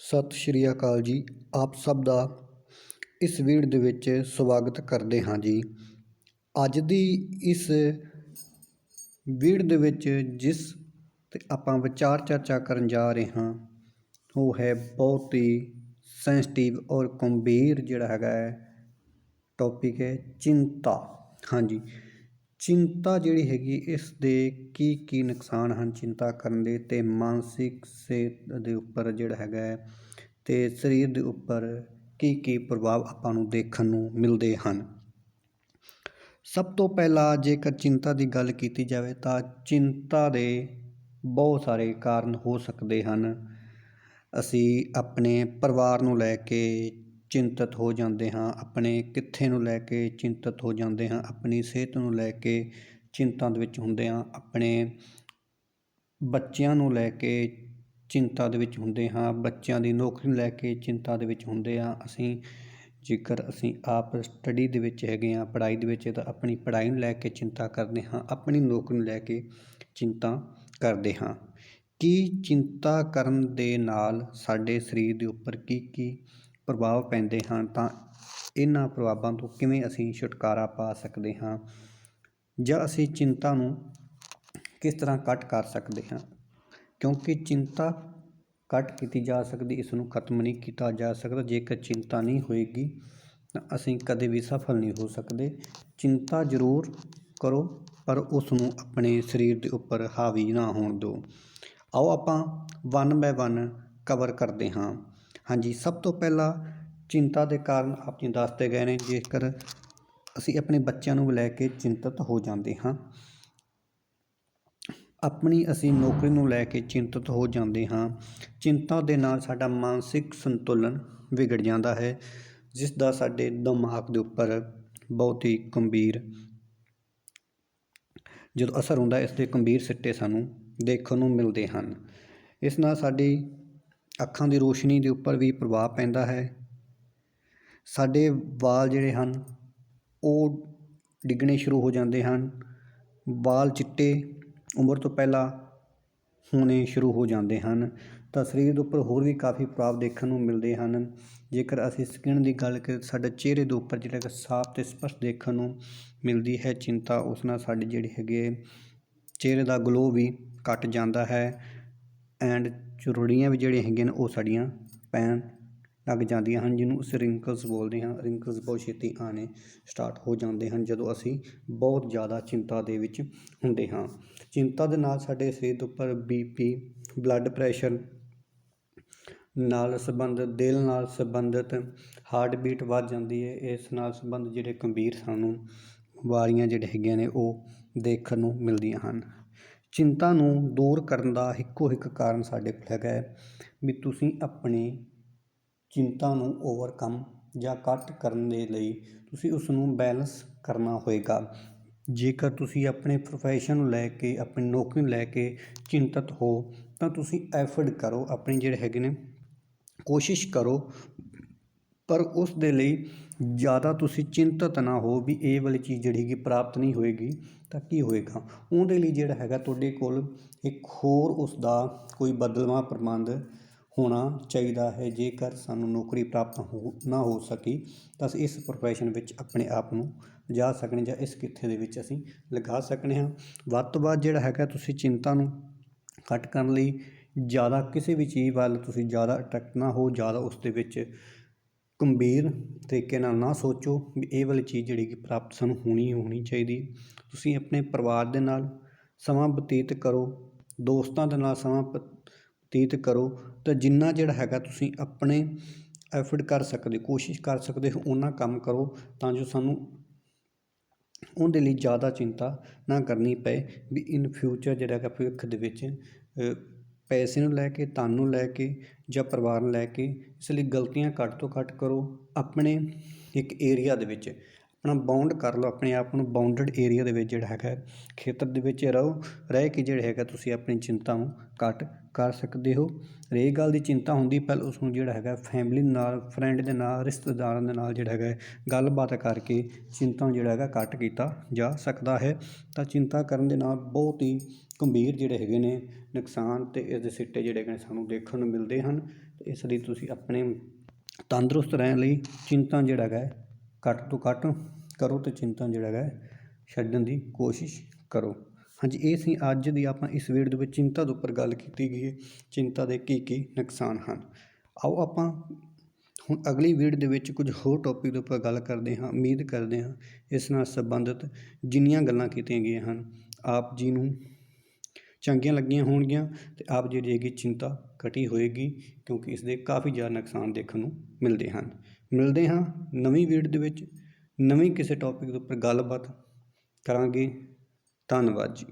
ਸਤਿ ਸ਼੍ਰੀ ਅਕਾਲ ਜੀ। ਆਪ ਸਭ ਦਾ ਇਸ ਵੀਡੀਓ ਦੇ ਵਿੱਚ ਸਵਾਗਤ ਕਰਦੇ ਹਾਂ ਜੀ। ਅੱਜ ਦੀ ਇਸ ਵੀਡੀਓ ਦੇ ਵਿੱਚ ਜਿਸ ਤੇ ਆਪਾਂ ਵਿਚਾਰ ਚਰਚਾ ਕਰਨ ਜਾ ਰਹੇ ਹਾਂ, ਉਹ ਹੈ ਬਹੁਤ ਹੀ ਸੈਂਸਿਟਿਵ ਔਰ ਗੰਭੀਰ ਜਿਹੜਾ ਹੈਗਾ ਹੈ ਟੌਪਿਕ ਹੈ ਚਿੰਤਾ। ਹਾਂਜੀ। ਚਿੰਤਾ ਜਿਹੜੀ ਹੈਗੀ, ਇਸ ਦੇ ਕੀ ਕੀ ਨੁਕਸਾਨ ਹਨ ਚਿੰਤਾ ਕਰਨ ਦੇ ਤੇ ਮਾਨਸਿਕ ਸਿਹਤ ਦੇ ਉੱਪਰ ਜਿਹੜਾ ਹੈਗਾ ਹੈ ਤੇ ਸਰੀਰ ਦੇ ਉੱਪਰ ਕੀ ਕੀ ਪ੍ਰਭਾਵ ਆਪਾਂ ਨੂੰ ਦੇਖਣ ਨੂੰ ਮਿਲਦੇ ਹਨ। ਸਭ ਤੋਂ ਪਹਿਲਾਂ ਜੇਕਰ ਚਿੰਤਾ ਦੀ ਗੱਲ ਕੀਤੀ ਜਾਵੇ ਤਾਂ ਚਿੰਤਾ ਦੇ ਬਹੁਤ ਸਾਰੇ ਕਾਰਨ ਹੋ ਸਕਦੇ ਹਨ। ਅਸੀਂ ਆਪਣੇ ਪਰਿਵਾਰ ਨੂੰ ਲੈ ਕੇ ਚਿੰਤਤ ਹੋ ਜਾਂਦੇ ਹਾਂ, ਆਪਣੇ ਕਿੱਥੇ ਨੂੰ ਲੈ ਕੇ ਚਿੰਤਤ ਹੋ ਜਾਂਦੇ ਹਾਂ, ਆਪਣੀ ਸਿਹਤ ਨੂੰ ਲੈ ਕੇ ਚਿੰਤਾ ਦੇ ਵਿੱਚ ਹੁੰਦੇ ਹਾਂ, ਆਪਣੇ ਬੱਚਿਆਂ ਨੂੰ ਲੈ ਕੇ ਚਿੰਤਾ ਦੇ ਵਿੱਚ ਹੁੰਦੇ ਹਾਂ, ਬੱਚਿਆਂ ਦੀ ਨੌਕਰੀ ਨੂੰ ਲੈ ਕੇ ਚਿੰਤਾ ਦੇ ਵਿੱਚ ਹੁੰਦੇ ਹਾਂ, ਅਸੀਂ ਜੇਕਰ ਅਸੀਂ ਆਪ ਸਟੱਡੀ ਦੇ ਵਿੱਚ ਹੈਗੇ ਹਾਂ, ਪੜ੍ਹਾਈ ਦੇ ਵਿੱਚ, ਤਾਂ ਆਪਣੀ ਪੜ੍ਹਾਈ ਨੂੰ ਲੈ ਕੇ ਚਿੰਤਾ ਕਰਦੇ ਹਾਂ, ਆਪਣੀ ਨੌਕਰੀ ਨੂੰ ਲੈ ਕੇ ਚਿੰਤਾ ਕਰਦੇ ਹਾਂ। ਕੀ ਚਿੰਤਾ ਕਰਨ ਦੇ ਨਾਲ ਸਾਡੇ ਸਰੀਰ ਦੇ ਉੱਪਰ ਕੀ ਕੀ ਪ੍ਰਭਾਵ ਪੈਂਦੇ ਹਨ, ਤਾਂ ਇਹਨਾਂ ਪ੍ਰਭਾਵਾਂ ਤੋਂ ਕਿਵੇਂ ਅਸੀਂ ਛੁਟਕਾਰਾ ਪਾ ਸਕਦੇ ਹਾਂ ਜਾਂ ਅਸੀਂ ਚਿੰਤਾ ਨੂੰ ਕਿਸ ਤਰ੍ਹਾਂ ਘੱਟ ਕਰ ਸਕਦੇ ਹਾਂ? ਕਿਉਂਕਿ ਚਿੰਤਾ ਘੱਟ ਕੀਤੀ ਜਾ ਸਕਦੀ ਇਸ ਨੂੰ ਖਤਮ ਨਹੀਂ ਕੀਤਾ ਜਾ ਸਕਦਾ। ਜੇਕਰ ਚਿੰਤਾ ਨਹੀਂ ਹੋਏਗੀ, ਤਾਂ ਅਸੀਂ ਕਦੇ ਵੀ ਸਫਲ ਨਹੀਂ ਹੋ ਸਕਦੇ। ਚਿੰਤਾ ਜ਼ਰੂਰ ਕਰੋ, ਪਰ ਉਸ ਨੂੰ ਆਪਣੇ ਸਰੀਰ ਦੇ ਉੱਪਰ ਹਾਵੀ ਨਾ ਹੋਣ ਦਿਓ। ਆਓ ਆਪਾਂ ਵਨ ਬਾਏ ਵਨ ਕਵਰ ਕਰਦੇ ਹਾਂ। ਹਾਂਜੀ, ਸਭ ਤੋਂ ਪਹਿਲਾਂ ਚਿੰਤਾ ਦੇ ਕਾਰਨ ਆਪ ਜੀ ਦੱਸਦੇ ਗਏ ਨੇ, ਜੇਕਰ ਅਸੀਂ ਆਪਣੇ ਬੱਚਿਆਂ ਨੂੰ ਲੈ ਕੇ ਚਿੰਤਤ ਹੋ ਜਾਂਦੇ ਹਾਂ। ਆਪਣੀ ਅਸੀਂ ਨੌਕਰੀ ਨੂੰ ਲੈ ਕੇ ਚਿੰਤਤ ਹੋ ਜਾਂਦੇ ਹਾਂ, ਚਿੰਤਾ ਦੇ ਨਾਲ ਸਾਡਾ ਮਾਨਸਿਕ ਸੰਤੁਲਨ ਵਿਗੜ ਜਾਂਦਾ ਹੈ, ਜਿਸ ਦਾ ਸਾਡੇ ਦਿਮਾਗ ਦੇ ਉੱਪਰ ਬਹੁਤ ਹੀ ਗੰਭੀਰ ਜਦੋਂ ਅਸਰ ਹੁੰਦਾ ਇਸ ਦੇ ਗੰਭੀਰ ਸਿੱਟੇ ਸਾਨੂੰ ਦੇਖਣ ਨੂੰ ਮਿਲਦੇ ਹਨ। ਇਸ ਨਾਲ ਸਾਡੀ ਅੱਖਾਂ ਦੀ ਰੋਸ਼ਨੀ ਦੇ ਉੱਪਰ ਵੀ ਪ੍ਰਭਾਵ ਪੈਂਦਾ ਹੈ। ਸਾਡੇ ਵਾਲ ਜਿਹੜੇ ਹਨ, ਉਹ ਡਿੱਗਣੇ ਸ਼ੁਰੂ ਹੋ ਜਾਂਦੇ ਹਨ। ਵਾਲ ਚਿੱਟੇ ਉਮਰ ਤੋਂ ਪਹਿਲਾਂ ਹੋਣੇ ਸ਼ੁਰੂ ਹੋ ਜਾਂਦੇ ਹਨ। ਤਾਂ ਸਰੀਰ ਦੇ ਉੱਪਰ ਹੋਰ ਵੀ ਕਾਫੀ ਪ੍ਰਭਾਵ ਦੇਖਣ ਨੂੰ ਮਿਲਦੇ ਹਨ। ਜੇਕਰ ਅਸੀਂ ਸਕਿਨ ਦੀ ਗੱਲ ਕਰੀਏ ਸਾਡੇ ਚਿਹਰੇ ਦੇ ਉੱਪਰ ਜਿਹੜਾ ਕਿ ਸਾਫ਼ ਤੇ ਸਪਸ਼ਟ ਦੇਖਣ ਨੂੰ ਮਿਲਦੀ ਹੈ ਚਿੰਤਾ, ਉਸ ਨਾਲ ਸਾਡੇ ਜਿਹੜੇ ਹੈਗੇ ਚਿਹਰੇ ਦਾ ਗਲੋ ਵੀ ਘਟ ਜਾਂਦਾ ਹੈ। ਐਂਡ ਚੁਰੜੀਆਂ ਵੀ ਜਿਹੜੀਆਂ ਹੈਗੀਆਂ ਨੇ ਉਹ ਸਾਡੀਆਂ ਪੈਣ ਲੱਗ ਜਾਂਦੀਆਂ ਹਨ, ਜਿਹਨੂੰ ਅਸੀਂ ਰਿੰਕਲਸ ਬੋਲਦੇ ਹਾਂ। ਰਿੰਕਲਸ ਬਹੁਤ ਛੇਤੀ ਆਣੇ ਸਟਾਰਟ ਹੋ ਜਾਂਦੇ ਹਨ, ਜਦੋਂ ਅਸੀਂ ਬਹੁਤ ਜ਼ਿਆਦਾ ਚਿੰਤਾ ਦੇ ਵਿੱਚ ਹੁੰਦੇ ਹਾਂ। ਚਿੰਤਾ ਦੇ ਨਾਲ ਸਾਡੇ ਸਰੀਰ ਦੇ ਉੱਪਰ ਬੀਪੀ ਬਲੱਡ ਪ੍ਰੈਸ਼ਰ ਨਾਲ ਸੰਬੰਧਿਤ, ਦਿਲ ਨਾਲ ਸੰਬੰਧਿਤ ਹਾਰਟ ਬੀਟ ਵੱਧ ਜਾਂਦੀ ਹੈ। ਇਸ ਨਾਲ ਸੰਬੰਧ ਜਿਹੜੇ ਗੰਭੀਰ ਸਾਨੂੰ ਬਿਮਾਰੀਆਂ ਜਿਹੜੇ ਹੈਗੀਆਂ ਨੇ, ਉਹ ਦੇਖਣ ਨੂੰ ਮਿਲਦੀਆਂ ਹਨ। ਚਿੰਤਾ ਨੂੰ ਦੂਰ ਕਰਨ ਦਾ ਇੱਕੋ ਇੱਕ ਕਾਰਨ ਸਾਡੇ ਕੋਲ ਹੈਗਾ ਹੈ ਵੀ ਤੁਸੀਂ ਆਪਣੀ ਚਿੰਤਾ ਨੂੰ ਓਵਰਕਮ ਜਾਂ ਘੱਟ ਕਰਨ ਦੇ ਲਈ ਤੁਸੀਂ ਉਸ ਨੂੰ ਬੈਲੈਂਸ ਕਰਨਾ ਹੋਏਗਾ। ਜੇਕਰ ਤੁਸੀਂ ਆਪਣੇ ਪ੍ਰੋਫੈਸ਼ਨ ਨੂੰ ਲੈ ਕੇ, ਆਪਣੀ ਨੌਕਰੀ ਨੂੰ ਲੈ ਕੇ ਚਿੰਤਤ ਹੋ, ਤਾਂ ਤੁਸੀਂ ਐਫਰਟ ਕਰੋ, ਆਪਣੇ ਜਿਹੜੇ ਹੈਗੇ ਨੇ, ਕੋਸ਼ਿਸ਼ ਕਰੋ ਪਰ ਉਸ ਦੇ ਲਈ ਜ਼ਿਆਦਾ ਤੁਸੀਂ ਚਿੰਤਤ ਨਾ ਹੋ ਵੀ ਇਹ ਵਾਲੀ ਚੀਜ਼ ਜਿਹੜੀ ਹੈਗੀ ਪ੍ਰਾਪਤ ਨਹੀਂ ਹੋਏਗੀ ਤਾਂ ਕੀ ਹੋਏਗਾ? ਉਹਦੇ ਲਈ ਜਿਹੜਾ ਹੈਗਾ ਤੁਹਾਡੇ ਕੋਲ ਇੱਕ ਹੋਰ ਉਸ ਦਾ ਕੋਈ ਬਦਲਵਾਂ ਪ੍ਰਬੰਧ ਹੋਣਾ ਚਾਹੀਦਾ ਹੈ। ਜੇਕਰ ਸਾਨੂੰ ਨੌਕਰੀ ਪ੍ਰਾਪਤ ਹੋ, ਨਾ ਹੋ ਸਕੀ, ਤਾਂ ਅਸੀਂ ਇਸ ਪ੍ਰੋਫੈਸ਼ਨ ਵਿੱਚ ਆਪਣੇ ਆਪ ਨੂੰ ਜਾ ਸਕਣੇ ਜਾਂ ਇਸ ਕਿੱਥੇ ਦੇ ਵਿੱਚ ਅਸੀਂ ਲਗਾ ਸਕਣੇ ਹਾਂ। ਵੱਧ ਤੋਂ ਵੱਧ ਜਿਹੜਾ ਹੈਗਾ ਤੁਸੀਂ ਚਿੰਤਾ ਨੂੰ ਘੱਟ ਕਰਨ ਲਈ ਜ਼ਿਆਦਾ ਕਿਸੇ ਵੀ ਚੀਜ਼ ਵੱਲ ਤੁਸੀਂ ਜ਼ਿਆਦਾ ਅਟਰੈਕਟ ਨਾ ਹੋ, ਜ਼ਿਆਦਾ ਉਸ ਦੇ ਵਿੱਚ ਗੰਭੀਰ ਤਰੀਕੇ ਨਾਲ ਨਾ ਸੋਚੋ ਵੀ ਇਹ ਵਾਲੀ ਚੀਜ਼ ਜਿਹੜੀ ਕਿ ਪ੍ਰਾਪਤ ਸਾਨੂੰ ਹੋਣੀ ਹੋਣੀ ਚਾਹੀਦੀ। ਤੁਸੀਂ ਆਪਣੇ ਪਰਿਵਾਰ ਦੇ ਨਾਲ ਸਮਾਂ ਬਤੀਤ ਕਰੋ, ਦੋਸਤਾਂ ਦੇ ਨਾਲ ਸਮਾਂ ਬਤੀਤ ਕਰੋ ਤਾਂ ਜਿੰਨਾ ਜਿਹੜਾ ਹੈਗਾ ਤੁਸੀਂ ਆਪਣੇ ਐਫਰਟ ਕਰ ਸਕਦੇ, ਕੋਸ਼ਿਸ਼ ਕਰ ਸਕਦੇ ਹੋ ਉਹਨਾਂ ਕੰਮ ਕਰੋ ਤਾਂ ਜੋ ਸਾਨੂੰ ਉਹਦੇ ਲਈ ਜ਼ਿਆਦਾ ਚਿੰਤਾ ਨਾ ਕਰਨੀ ਪਏ ਵੀ ਇਨ ਫਿਊਚਰ ਜਿਹੜਾ ਹੈਗਾ ਭਵਿੱਖ ਦੇ ਵਿੱਚ ਪੈਸੇ ਨੂੰ ਲੈ ਕੇ, ਧਨ ਨੂੰ ਲੈ ਕੇ ਜਾਂ ਪਰਿਵਾਰ ਨੂੰ ਲੈ ਕੇ, ਇਸ ਲਈ ਗਲਤੀਆਂ ਘੱਟ ਤੋਂ ਘੱਟ ਕਰੋ ਆਪਣੇ ਇੱਕ ਏਰੀਆ ਦੇ ਵਿੱਚ। ਆਪਣਾ ਬਾਉਂਡ ਕਰ ਲਓ, ਆਪਣੇ ਆਪ ਨੂੰ ਬਾਉਂਡਡ ਏਰੀਆ ਦੇ ਵਿੱਚ ਜਿਹੜਾ ਹੈਗਾ, ਖੇਤਰ ਦੇ ਵਿੱਚ ਰਹੋ, ਰਹਿ ਕੇ ਜਿਹੜਾ ਹੈਗਾ ਤੁਸੀਂ ਆਪਣੀ ਚਿੰਤਾ ਨੂੰ ਘੱਟ ਕਰ ਸਕਦੇ ਹੋ। ਰਹੀ ਗੱਲ ਦੀ ਚਿੰਤਾ ਹੁੰਦੀ, ਪਹਿਲ ਉਸ ਨੂੰ ਜਿਹੜਾ ਹੈਗਾ ਫੈਮਿਲੀ ਨਾਲ ਫਰੈਂਡ ਦੇ ਨਾਲ, ਰਿਸ਼ਤੇਦਾਰਾਂ ਦੇ ਨਾਲ ਜਿਹੜਾ ਹੈਗਾ ਗੱਲਬਾਤ ਕਰਕੇ ਚਿੰਤਾ ਨੂੰ ਜਿਹੜਾ ਹੈਗਾ ਘੱਟ ਕੀਤਾ ਜਾ ਸਕਦਾ ਹੈ। ਤਾਂ ਚਿੰਤਾ ਕਰਨ ਦੇ ਨਾਲ ਬਹੁਤ ਹੀ ਗੰਭੀਰ ਜਿਹੜੇ ਹੈਗੇ ਨੇ ਨੁਕਸਾਨ ਤੇ ਇਸ ਦੇ ਸਿੱਟੇ ਜਿਹੜੇ ਹੈਗੇ ਨੇ ਸਾਨੂੰ ਦੇਖਣ ਨੂੰ ਮਿਲਦੇ ਹਨ। ਇਸ ਲਈ ਤੁਸੀਂ ਆਪਣੇ ਤੰਦਰੁਸਤ ਰਹਿਣ ਲਈ ਚਿੰਤਾ ਜਿਹੜਾ ਹੈਗਾ ਘੱਟ ਤੋਂ ਘੱਟ ਕਰੋ ਤੇ ਚਿੰਤਾ ਜਿਹੜਾ ਹੈਗਾ ਹੈ, ਛੱਡਣ ਦੀ ਕੋਸ਼ਿਸ਼ ਕਰੋ। ਹਾਂਜੀ ਇਹ ਸੀ ਅੱਜ ਦੀ ਆਪਾਂ ਇਸ ਵੀਡੀਓ ਦੇ ਵਿੱਚ ਚਿੰਤਾ ਦੇ ਉੱਪਰ ਗੱਲ ਕੀਤੀ ਗਈ ਹੈ। ਚਿੰਤਾ ਦੇ ਕੀ ਕੀ ਨੁਕਸਾਨ ਹਨ। ਆਓ ਆਪਾਂ ਹੁਣ ਅਗਲੀ ਵੀਡੀਓ ਦੇ ਵਿੱਚ ਕੁਝ ਹੋਰ ਟੌਪਿਕ ਦੇ ਉੱਪਰ ਗੱਲ ਕਰਦੇ ਹਾਂ। ਉਮੀਦ ਕਰਦੇ ਹਾਂ ਇਸ ਨਾਲ ਸੰਬੰਧਿਤ ਜਿੰਨੀਆਂ ਗੱਲਾਂ ਕੀਤੀਆਂ ਗਈਆਂ ਹਨ ਆਪ ਜੀ ਨੂੰ ਚੰਗੀਆਂ ਲੱਗੀਆਂ ਹੋਣਗੀਆਂ ਅਤੇ ਆਪ ਜਿਹੜੀ ਹੈਗੀ ਚਿੰਤਾ ਘਟੀ ਹੋਏਗੀ ਕਿਉਂਕਿ ਇਸ ਦੇ ਕਾਫੀ ਜ਼ਿਆਦਾ ਨੁਕਸਾਨ ਦੇਖਣ ਨੂੰ ਮਿਲਦੇ ਹਨ। ਮਿਲਦੇ ਹਾਂ ਨਵੀਂ ਵੀਡੀਓ ਦੇ ਵਿੱਚ, ਨਵੀਂ ਕਿਸੇ ਟੌਪਿਕ ਦੇ ਉੱਪਰ ਗੱਲਬਾਤ ਕਰਾਂਗੇ। ਧੰਨਵਾਦ ਜੀ।